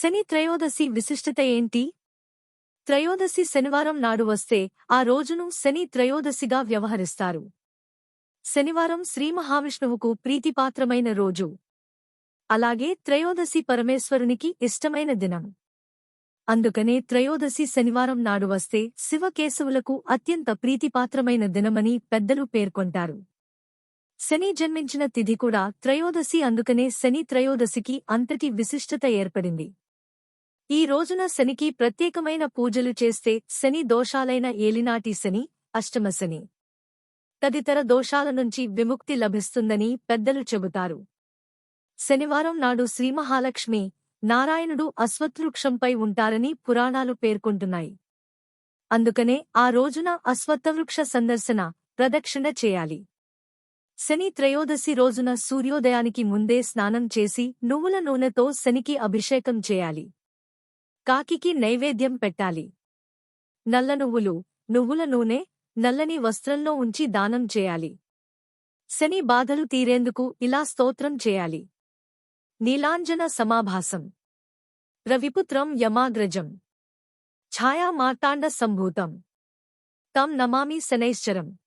శని త్రయోదశి విశిష్టత ఏంటి? త్రయోదశి శనివారం నాడు వస్తే ఆ రోజును శని త్రయోదశిగా వ్యవహరిస్తారు. శనివారం శ్రీ మహావిష్ణువుకు ప్రీతిపాత్రమైన రోజు. అలాగే త్రయోదశి పరమేశ్వరునికి ఇష్టమైన దినం. అందుకనే త్రయోదశి శనివారం నాడు వస్తే శివకేశవులకు అత్యంత ప్రీతిపాత్రమైన దినమని పెద్దలు పేర్కొంటారు. శని జన్మించిన తిథి కూడా త్రయోదశి అందుకనే శని త్రయోదశికి అంతటి విశిష్టత ఏర్పడింది. ఈ రోజున శనికి ప్రత్యేకమైన పూజలు చేస్తే శని దోషాలైన ఏలినాటి శని అష్టమ శని తదితర దోషాల నుంచి విముక్తి లభిస్తుందని పెద్దలు చెబుతారు. శనివారం నాడు శ్రీమహాలక్ష్మి నారాయణుడు అశ్వత్వృక్షంపై ఉంటారని పురాణాలు పేర్కొంటున్నాయి. అందుకనే ఆ రోజున అశ్వత్థవృక్ష సందర్శన ప్రదక్షిణ చేయాలి. శని త్రయోదశి రోజున సూర్యోదయానికి ముందే స్నానం చేసి నువ్వుల నూనెతో శనికి అభిషేకం చేయాలి. కాకికి నైవేద్యం పెట్టాలి. నల్ల నువ్వులు నువ్వుల నూనె నల్లని వస్త్రంలో ఉంచి దానం చేయాలి. శని బాధలు తీరేందుకు ఇలా స్తోత్రం చేయాలి. నీలాంజన సమాభాసం. రవిపుత్రం యమాగ్రజం. ఛాయా మార్తాండ సంభూతం. తం నమామి శనైశ్చరం.